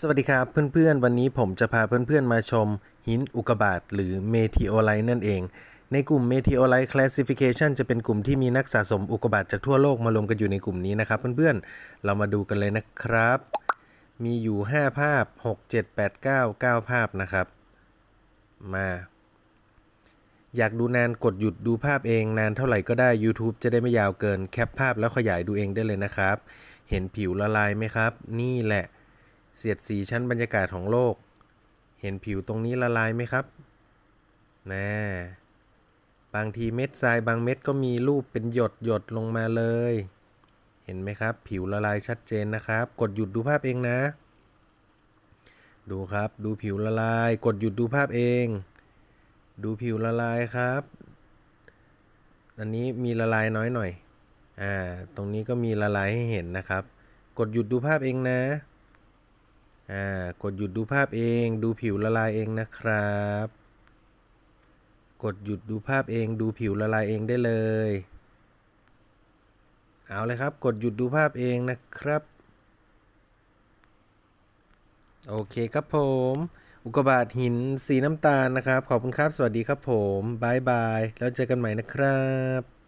สวัสดีครับเพื่อนๆ วันนี้ผมจะพาเพื่อนๆมาชมหินอุกบาตหรือเมทิโอไลท์นั่นเอง ในกลุ่มเมทิโอไลท์ Classification จะเป็นกลุ่มที่มีนักสะสมอุกบาตจากทั่วโลกมารวมกันอยู่ในกลุ่มนี้นะครับเพื่อนๆ เรามาดูกันเลยนะครับ มีอยู่ 5 ภาพ 6 7 8 9 9 ภาพนะครับ มา อยากดูนานกดหยุดดูภาพเองนานเท่าไหร่ก็ได้ YouTube จะได้ไม่ยาวเกินแคปภาพแล้วขยายดูเองได้เลยนะครับ เห็นผิวละลายไหมครับ นี่แหละ เสียดสีชั้นบรรยากาศของโลก เห็นผิวตรงนี้ละลายไหมครับนะบางทีเม็ดทรายบางเม็ดก็มีรูปเป็นหยดหยดลงมาเลย เห็นไหมครับ ผิวละลายชัดเจนนะครับ กดหยุดดูภาพเองนะ ดูครับ ดูผิวละลาย กดหยุดดูภาพเอง ดูผิวละลายครับ อันนี้มีละลายน้อยหน่อย อ่า ตรงนี้ก็มีละลายให้เห็นนะครับ กดหยุดดูภาพเองนะ อ่ากดหยุดดูภาพเอง ดูผิวละลายเองนะครับ กดหยุดดูภาพเอง ดูผิวละลายเองได้เลย เอาเลยครับ กดหยุดดูภาพเองนะครับ โอเคครับผม อุกบาตหินสีน้ำตาลนะครับ ขอบคุณครับ สวัสดีครับผมบายบาย แล้วเจอกันใหม่นะครับ